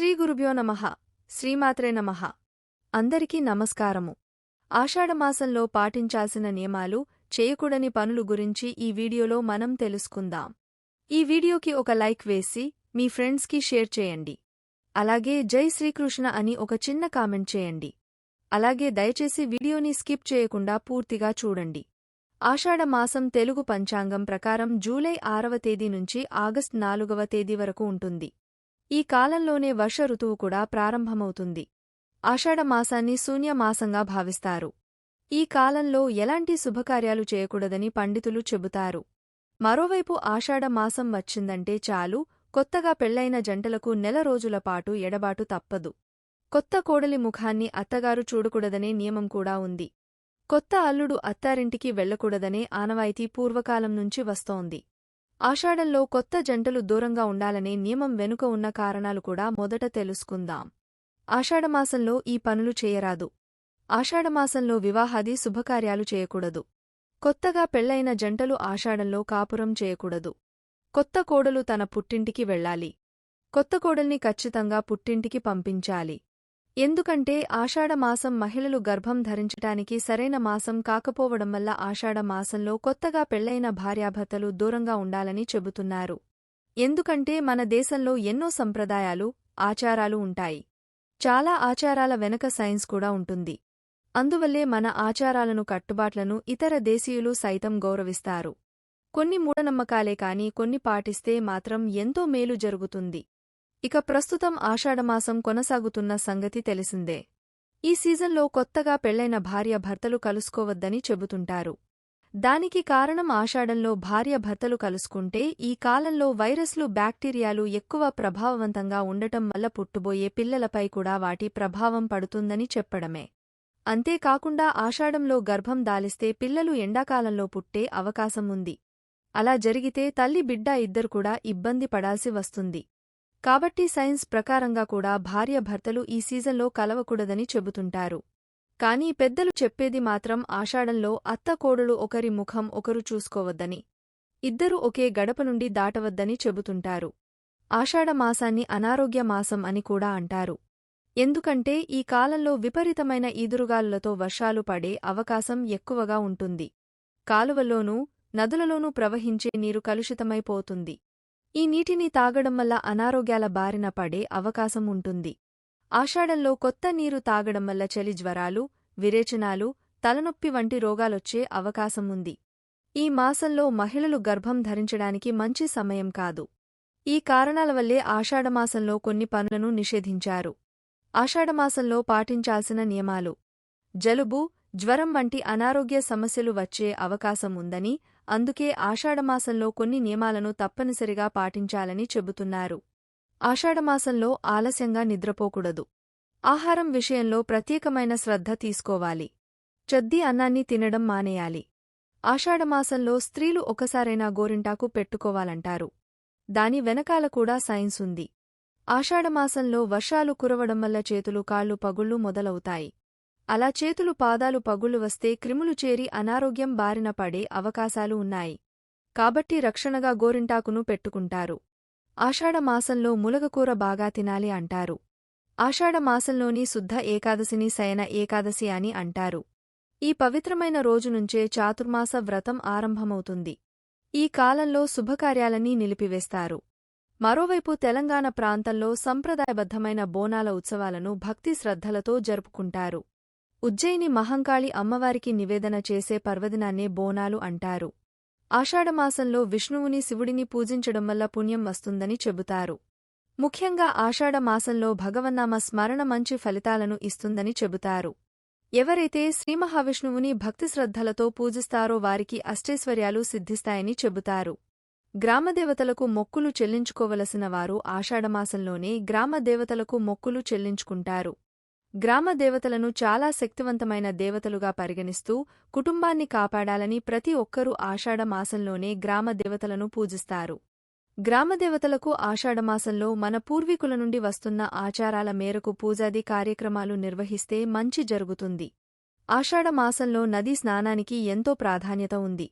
శ్రీ గురుభ్యో నమః. శ్రీమాత్రే నమః. అందరికీ నమస్కారము. ఆషాఢమాసంలో పాటించాల్సిన నియమాలు చేయకూడని పనులు గురించి ఈ వీడియోలో మనం తెలుసుకుందాం. ఈ వీడియోకి ఒక లైక్ వేసి మీ ఫ్రెండ్స్కి షేర్ చేయండి. అలాగే జై శ్రీకృష్ణ అని ఒక చిన్న కామెంట్ చేయండి. అలాగే దయచేసి వీడియోని స్కిప్ చేయకుండా పూర్తిగా చూడండి. ఆషాఢమాసం తెలుగు పంచాంగం ప్రకారం జూలై ఆరవ తేదీ నుంచి ఆగస్ట్ నాలుగవ తేదీ వరకు ఉంటుంది. ఈ కాలంలోనే వర్ష ఋతువు కూడా ప్రారంభమవుతుంది. ఆషాఢమాసాన్ని శూన్యమాసంగా భావిస్తారు. ఈ కాలంలో ఎలాంటి శుభకార్యాలు చేయకూడదని పండితులు చెబుతారు. మరోవైపు ఆషాఢమాసం వచ్చిందంటే చాలు కొత్తగా పెళ్ళైన జంటలకు నెల రోజులపాటు ఎడబాటు తప్పదు. కొత్త కోడలి ముఖాన్ని అత్తగారు చూడకూడదనే నియమం కూడా ఉంది. కొత్త అల్లుడు అత్తారింటికి వెళ్ళకూడదనే ఆనవాయితీ పూర్వకాలం నుంచి వస్తోంది. ఆషాఢంలో కొత్త జంటలు దూరంగా ఉండాలనే నియమం వెనుక ఉన్న కారణాలు కూడా మొదట తెలుసుకుందాం. ఆషాఢమాసంలో ఈ పనులు చేయరాదు. ఆషాఢమాసంలో వివాహాది శుభకార్యాలు చేయకూడదు. కొత్తగా పెళ్ళైన జంటలు ఆషాఢంలో కాపురం చేయకూడదు. కొత్త కోడలు తన పుట్టింటికి వెళ్ళాలి. కొత్త కోడల్ని ఖచ్చితంగా పుట్టింటికి పంపించాలి. ఎందుకంటే ఆషాఢమాసం మహిళలు గర్భం ధరించటానికి సరైన మాసం కాకపోవడం వల్ల ఆషాఢమాసంలో కొత్తగా పెళ్ళైన భార్యాభర్తలు దూరంగా ఉండాలని చెబుతున్నారు. ఎందుకంటే మన దేశంలో ఎన్నో సంప్రదాయాలు ఆచారాలు ఉంటాయి. చాలా ఆచారాల వెనక సైన్స్ కూడా ఉంటుంది. అందువల్లే మన ఆచారాలను కట్టుబాట్లను ఇతర దేశీయులు సైతం గౌరవిస్తారు. కొన్ని మూఢనమ్మకాలే కాని కొన్ని పాటిస్తే మాత్రం ఎంతో మేలు జరుగుతుంది. ఇక ప్రస్తుతం ఆషాఢమాసం కొనసాగుతున్న సంగతి తెలిసిందే. ఈ సీజన్లో కొత్తగా పెళ్ళైన భార్య భర్తలు కలుసుకోవద్దని చెబుతుంటారు. దానికి కారణం ఆషాఢంలో భార్య భర్తలు కలుసుకుంటే ఈ కాలంలో వైరస్లు బ్యాక్టీరియాలు ఎక్కువ ప్రభావవంతంగా ఉండటం వల్ల పుట్టుబోయే పిల్లలపై కూడా వాటి ప్రభావం పడుతుందని చెప్పడమే. అంతేకాకుండా ఆషాఢంలో గర్భం దాలిస్తే పిల్లలు ఎండాకాలంలో పుట్టే అవకాశం ఉంది. అలా జరిగితే తల్లి బిడ్డ ఇద్దరు కూడా ఇబ్బంది పడాల్సి వస్తుంది. కాబట్టి సైన్స్ ప్రకారంగా కూడా భార్య భర్తలు ఈ సీజన్లో కలవకూడదని చెబుతుంటారు. కానీ పెద్దలు చెప్పేది మాత్రం ఆషాఢంలో అత్త కోడలు ఒకరి ముఖం ఒకరు చూసుకోవద్దని ఇద్దరూ ఒకే గడప నుండి దాటవద్దని చెబుతుంటారు. ఆషాఢమాసాన్ని అనారోగ్య మాసం అని కూడా అంటారు. ఎందుకంటే ఈ కాలంలో విపరీతమైన ఈదురుగాలులతో వర్షాలు పడే అవకాశం ఎక్కువగా ఉంటుంది. కాలువల్లోనూ నదులలోనూ ప్రవహించే నీరు కలుషితమైపోతుంది. ఈ నీటిని తాగడం వల్ల అనారోగ్యాల బారిన పడే అవకాశం ఉంటుంది. ఆషాఢంలో కొత్త నీరు తాగడం వల్ల చలి జ్వరాలు విరేచనాలు తలనొప్పి వంటి రోగాలొచ్చే అవకాశం ఉంది. ఈ మాసంలో మహిళలు గర్భం ధరించడానికి మంచి సమయం కాదు. ఈ కారణాల వల్లే ఆషాఢమాసంలో కొన్ని పనులను నిషేధించారు. ఆషాఢమాసంలో పాటించాల్సిన నియమాలు. జలుబు జ్వరం వంటి అనారోగ్య సమస్యలు వచ్చే అవకాశం ఉందని అందుకే ఆషాఢమాసంలో కొన్ని నియమాలను తప్పనిసరిగా పాటించాలని చెబుతున్నారు. ఆషాఢమాసంలో ఆలస్యంగా నిద్రపోకూడదు. ఆహారం విషయంలో ప్రత్యేకమైన శ్రద్ధ తీసుకోవాలి. చద్ది అన్నాన్ని తినడం మానేయాలి. ఆషాఢమాసంలో స్త్రీలు ఒకసారైనా గోరింటాకు పెట్టుకోవాలంటారు. దాని వెనకాల కూడా సైన్స్ ఉంది. ఆషాఢమాసంలో వర్షాలు కురవడం వల్ల చేతులు కాళ్ళు పగుళ్ళు మొదలవుతాయి. అలా చేతులు పాదాలు పగుళ్ళు వస్తే క్రిములు చేరి అనారోగ్యం బారిన పడే అవకాశాలు ఉన్నాయి. కాబట్టి రక్షణగా గోరింటాకును పెట్టుకుంటారు. ఆషాఢమాసంలో ములగకూర బాగా తినాలి అంటారు. ఆషాఢమాసంలోని శుద్ధ ఏకాదశిని శయన ఏకాదశి అని అంటారు. ఈ పవిత్రమైన రోజు నుంచే చాతుర్మాస వ్రతం ఆరంభమవుతుంది. ఈ కాలంలో శుభకార్యాలన్నీ నిలిపివేస్తారు. మరోవైపు తెలంగాణ ప్రాంతంలో సంప్రదాయబద్ధమైన బోనాల ఉత్సవాలను భక్తి శ్రద్ధలతో జరుపుకుంటారు. ఉజ్జయిని మహంకాళి అమ్మవారికి నివేదన చేసే పర్వదినాన్నే బోనాలు అంటారు. ఆషాఢమాసంలో విష్ణువుని శివుడిని పూజించడం వల్ల పుణ్యం వస్తుందని చెబుతారు. ముఖ్యంగా ఆషాఢమాసంలో భగవన్నామ స్మరణ మంచి ఫలితాలను ఇస్తుందని చెబుతారు. ఎవరైతే శ్రీమహావిష్ణువుని భక్తిశ్రద్ధలతో పూజిస్తారో వారికి అష్టైశ్వర్యాలు సిద్ధిస్తాయని చెబుతారు. గ్రామదేవతలకు మొక్కులు చెల్లించుకోవలసిన వారు ఆషాఢమాసంలోనే గ్రామదేవతలకు మొక్కులు చెల్లించుకుంటారు. గ్రామ దేవతలను చాలా శక్తివంతమైన దేవతలుగా పరిగణిస్తూ కుటుంబాన్ని కాపాడాలని ప్రతి ఒక్కరూ ఆషాఢమాసంలోనే గ్రామ దేవతలను పూజిస్తారు. గ్రామదేవతలకు ఆషాఢమాసంలో మన పూర్వీకుల నుండి వస్తున్న ఆచారాల మేరకు పూజాది కార్యక్రమాలు నిర్వహిస్తే మంచి జరుగుతుంది. ఆషాఢమాసంలో నదీ స్నానానికి ఎంతో ప్రాధాన్యత ఉంది.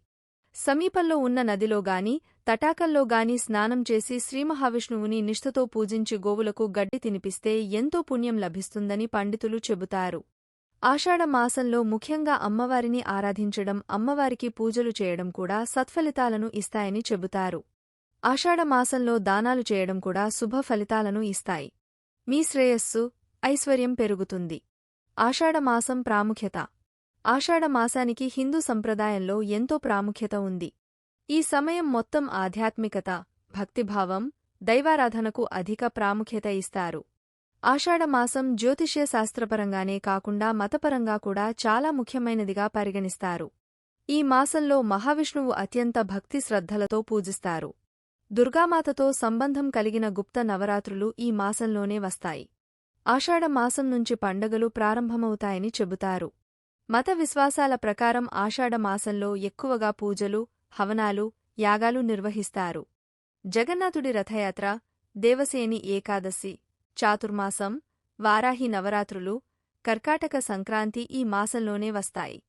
సమీపంలో ఉన్న నదిలోగాని తటాకల్లోగాని స్నానం చేసి శ్రీమహావిష్ణువుని నిష్ఠతో పూజించి గోవులకు గడ్డి తినిపిస్తే ఎంతో పుణ్యం లభిస్తుందని పండితులు చెబుతారు. ఆషాఢ మాసంలో ముఖ్యంగా అమ్మవారిని ఆరాధించడం అమ్మవారికి పూజలు చేయడం కూడా సత్ఫలితాలను ఇస్తాయని చెబుతారు. ఆషాఢ మాసంలో దానాలు చేయడం కూడా శుభ ఫలితాలను ఇస్తాయి. మీ శ్రేయస్సు ఐశ్వర్యం పెరుగుతుంది. ఆషాఢమాసం ప్రాముఖ్యత ఆషాఢమాసానికి హిందూ సంప్రదాయంలో ఎంతో ప్రాముఖ్యత ఉంది. ఈ సమయం మొత్తం ఆధ్యాత్మికత భక్తిభావం దైవారాధనకు అధిక ప్రాముఖ్యత ఇస్తారు. ఆషాఢమాసం జ్యోతిష్య శాస్త్రపరంగానే కాకుండా మతపరంగా కూడా చాలా ముఖ్యమైనదిగా పరిగణిస్తారు. ఈ మాసంలో మహావిష్ణువు అత్యంత భక్తి శ్రద్ధలతో పూజిస్తారు. దుర్గామాతతో సంబంధం కలిగిన గుప్త నవరాత్రులు ఈ మాసంలోనే వస్తాయి. ఆషాఢమాసం నుంచి పండగలు ప్రారంభమవుతాయని చెబుతారు. మత విశ్వాసాల ప్రకారం ఆషాఢ మాసంలో ఎక్కువగా పూజలు హవనాలు యాగాలు నిర్వహిస్తారు. జగన్నాథుడి రథయాత్ర దేవసేని ఏకాదశి చాతుర్మాసం వారాహి నవరాత్రులు కర్కాటక సంక్రాంతి ఈ మాసంలోనే వస్తాయి.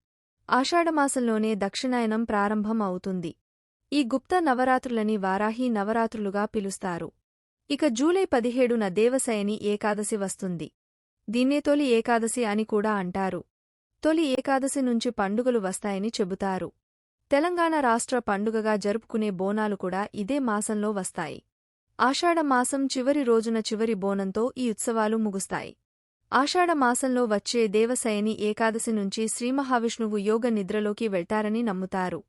ఆషాఢమాసంలోనే దక్షిణాయనం ప్రారంభం అవుతుంది. ఈ గుప్త నవరాత్రులని వారాహి నవరాత్రులుగా పిలుస్తారు. ఇక జూలై పదిహేడున దేవసయని ఏకాదశి వస్తుంది. దీన్నే తొలి ఏకాదశి అని కూడా అంటారు. తొలి ఏకాదశి నుంచి పండుగలు వస్తాయని చెబుతారు. తెలంగాణ రాష్ట్ర పండుగగా జరుపుకునే బోనాలు కూడా ఇదే మాసంలో వస్తాయి. ఆషాఢమాసం చివరి రోజున చివరి బోనంతో ఈ ఉత్సవాలు ముగుస్తాయి. ఆషాఢమాసంలో వచ్చే దేవసయని ఏకాదశి నుంచి శ్రీమహావిష్ణువు యోగ నిద్రలోకి వెళ్తారని నమ్ముతారు.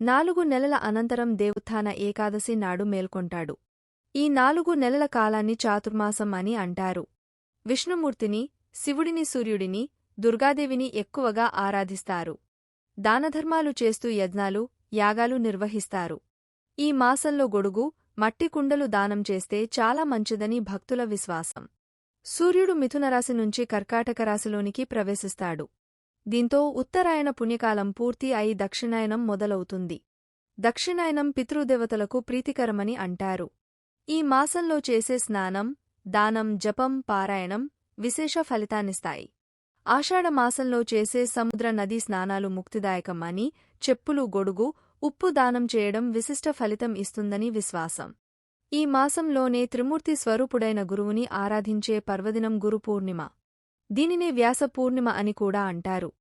నాలుగు నెలల అనంతరం దేవుత్థాన ఏకాదశి నాడు మేల్కొంటాడు. ఈ నాలుగు నెలల కాలాన్ని చాతుర్మాసం అని అంటారు. విష్ణుమూర్తిని శివుడిని సూర్యుడిని దుర్గాదేవిని ఎక్కువగా ఆరాధిస్తారు. దానధర్మాలు చేస్తూ యజ్ఞాలు యాగాలు నిర్వహిస్తారు. ఈ మాసంలో గొడుగు మట్టి కుండలు దానం చేస్తే చాలా మంచిదని భక్తుల విశ్వాసం. సూర్యుడు మిథునరాశి నుంచి కర్కాటక రాశిలోనికి ప్రవేశిస్తాడు. దీంతో ఉత్తరాయణ పుణ్యకాలం పూర్తి అయి దక్షిణాయనం మొదలవుతుంది. దక్షిణాయనం పితృదేవతలకు ప్రీతికరమని అంటారు. ఈ మాసంలో చేసే స్నానం దానం జపం పారాయణం విశేష ఫలితాన్నిస్తాయి. ఆషాఢమాసంలో చేసే సముద్ర నదీ స్నానాలు ముక్తిదాయకం అని చెప్పులు గొడుగు ఉప్పు దానం చేయడం విశిష్ట ఫలితం ఇస్తుందని విశ్వాసం. ఈ మాసంలోనే త్రిమూర్తి స్వరూపుడైన గురువుని ఆరాధించే పర్వదినం గురు పూర్ణిమ. దీనినే వ్యాస పూర్ణిమ అని కూడా అంటారు.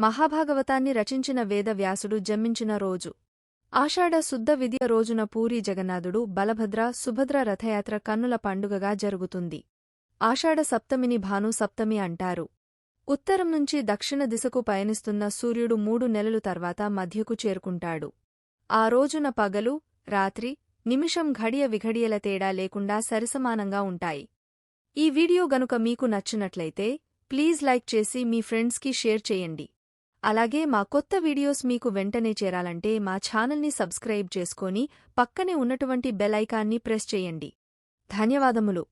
మహాభాగవతాన్ని రచించిన వేదవ్యాసుడు జన్మించిన రోజు. ఆషాఢ శుద్ధ విద్య రోజున పూరి జగన్నాథుడు బలభద్ర సుభద్ర రథయాత్ర కన్నుల పండుగగా జరుగుతుంది. ఆషాఢ సప్తమిని భాను సప్తమి అంటారు. ఉత్తరం నుంచి దక్షిణ దిశకు పయనిస్తున్న సూర్యుడు మూడు నెలలు తర్వాత మధ్యకు చేరుకుంటాడు. ఆ రోజున పగలు రాత్రి నిమిషం ఘడియ విఘడియల తేడా లేకుండా సరిసమానంగా ఉంటాయి. ఈ వీడియో గనుక మీకు నచ్చినట్లయితే ప్లీజ్ లైక్ చేసి మీ ఫ్రెండ్స్కి షేర్ చేయండి. అలాగే మా కొత్త వీడియోస్ మీకు వెంటనే చేరాలంటే మా ఛానల్ని సబ్స్క్రైబ్ చేసుకొని పక్కనే ఉన్నటువంటి బెల్ ఐకాన్ని ప్రెస్ చేయండి. ధన్యవాదములు.